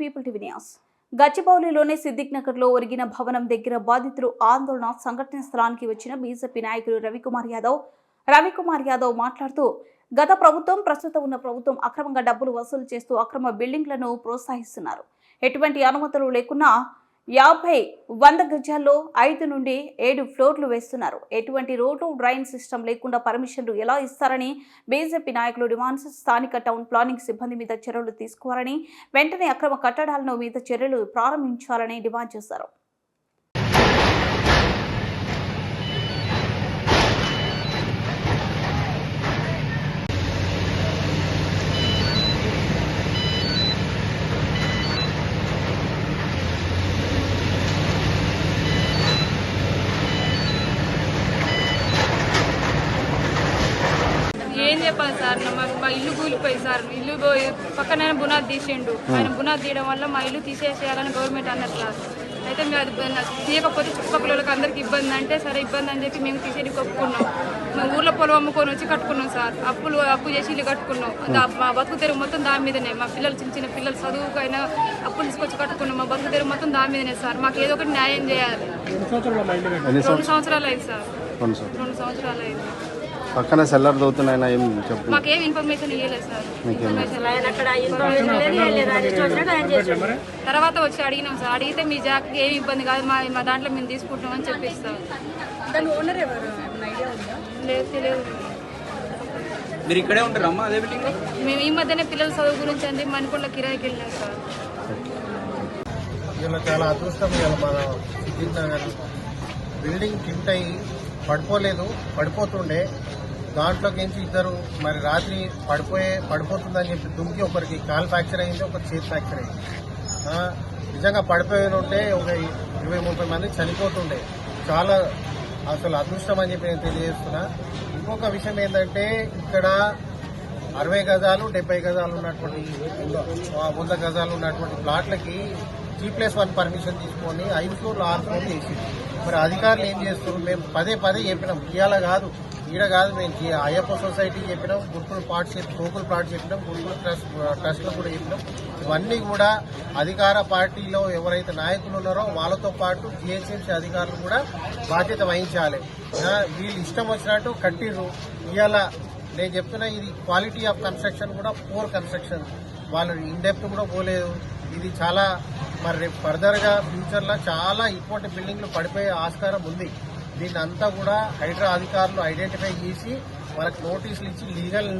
People TV news. గచ్చిబౌలిలోని Siddiq నగర్లో ఒరిగిన భవనం దగ్గర బాధితులు ఆందోళన సంఘటన స్థలానికి వచ్చిన బీజేపీ నాయకులు రవికుమార్ యాదవ్. రవికుమార్ యాదవ్ మాట్లాడుతూ గత ప్రభుత్వం ప్రస్తుతం ఉన్న ప్రభుత్వం అక్రమంగా డబ్బులు వసూలు చేస్తూ అక్రమ బిల్డింగ్లను ప్రోత్సహిస్తున్నారు. ఎటువంటి అనుమతులు లేకున్నా యాభై వంద గజాల్లో ఐదు నుండి ఏడు ఫ్లోర్లు వేస్తున్నారు. ఎటువంటి రోడ్డు డ్రైన్ సిస్టమ్ లేకుండా పర్మిషన్లు ఎలా ఇస్తారని బీజేపీ నాయకులు డిమాండ్స్ స్థానిక టౌన్ ప్లానింగ్ సిబ్బంది మీద చర్యలు తీసుకోవాలని వెంటనే అక్రమ కట్టడాలను మీద చర్యలు ప్రారంభించాలని డిమాండ్ చేశారు. ఏం చెప్పాలి సార్? మా ఇల్లు కూలిపోయి సార్. ఇల్లు పోయి పక్కన బునాది తీసిండు. ఆయన బునాది తీయడం వల్ల మా ఇల్లు తీసేసేయాలని గవర్నమెంట్ అన్నట్ల అయితే మేము అది తీయకపోతే చుట్టుపక్కల వాళ్ళకి అందరికి ఇబ్బంది అంటే సరే ఇబ్బంది అని చెప్పి మేము తీసేది ఒప్పుకున్నాం మేము ఊర్లో పొలం అమ్ముకొని వచ్చి కట్టుకున్నాం సార్. అప్పులు అప్పు చేసి ఇల్లు కట్టుకున్నాం. మా బతుకు తెరువు మొత్తం దాని మీదనే. మా పిల్లలు చిన్న చిన్న పిల్లలు చదువుకైనా అప్పులు తీసుకొచ్చి కట్టుకున్నాం. మా బతుకు తెరువు మొత్తం దాని మీదనే సార్. మాకు ఏదో ఒకటి న్యాయం చేయాలి. రెండు సంవత్సరాలు అయింది సార్. సార్ రెండు సంవత్సరాలు అయింది. పక్కన సెల్లర్ ఏం చెప్పు. మాకేం ఇన్ఫర్మేషన్ ఇవ్వలేదు సార్. ఇన్ఫర్మేషన్ తర్వాత వచ్చి అడిగినాం సార్. అడిగితే మీ జాకి ఏమి ఇబ్బంది కాదు. మా మా దాంట్లో మేము తీసుకుంటాం అని చెప్పిస్తాం దాని ఓనర్ ఎవరు? ఏమన్నా ఐడియా ఉందా? లేదు తెలియదు. మీరు ఇక్కడే ఉంటారమ్మా అదే బిల్డింగ్ మేము ఈ మధ్యనే పిల్లల చదువు గురించి అంది మణికొండ కిరాయికి వెళ్ళాం సార్. ఇలా చాలా అదృష్టం ఇవాళ మన బిల్డింగ్ పడిపోలేదు. పడిపోతుండే. దాంట్లోకి నుంచి ఇద్దరు మరి రాత్రి పడిపోయే పడిపోతుందని చెప్పి దుమ్కి ఒకరికి కాల్ ఫ్రాక్చర్ అయింది ఒకరి చేతి ఫ్రాక్చర్ అయింది. నిజంగా పడిపోయిన ఉంటే ఒక ఇరవై ముప్పై మంది చనిపోతుండే. చాలా అసలు అదృష్టం అని చెప్పి నేను తెలియజేస్తున్నా. ఇంకొక విషయం ఏంటంటే ఇక్కడ అరవై గజాలు డెబ్బై గజాలు ఉన్నటువంటి వంద గజాలు ఉన్నటువంటి ప్లాట్లకి జీ ప్లస్ వన్ పర్మిషన్ తీసుకొని ఐదు ఫ్లోర్లు ఆరు ఫ్లోర్లు వేసి మరి అధికారులు ఏం చేస్తున్నారు? మేము పదే పదే చెప్పినాం. ఇవాళ కాదు. ఈడ కాదు మేము అయ్యప్ప సొసైటీ చెప్పినాం గురుకుల ప్లాట్స్ చెప్పి గోకుల్ ప్లాట్ చెప్పినాం గురుకుల ట్రస్ట్ ట్రస్ట్లో కూడా చెప్పినాం. ఇవన్నీ కూడా అధికార పార్టీలో ఎవరైతే నాయకులు ఉన్నారో వాళ్ళతో పాటు జిహెచ్ఎంసీ అధికారులు కూడా బాధ్యత వహించాలి. వీళ్ళు ఇష్టం వచ్చినట్టు కట్టిర్రు. ఇవాళ నేను చెప్తున్నా ఇది క్వాలిటీ ఆఫ్ కన్స్ట్రక్షన్ కూడా పూర్ కన్స్ట్రక్షన్ వాళ్ళు ఇన్ కూడా పోలేదు. ఇది చాలా మరి రేపు ఫర్దర్గా ఫ్యూచర్లో చాలా ఇటువంటి బిల్డింగ్లు పడిపోయే ఆస్కారం ఉంది. దీన్ని అంతా కూడా హైడ్రా అధికారులు ఐడెంటిఫై చేసి వాళ్ళకి నోటీసులు ఇచ్చి లీగల్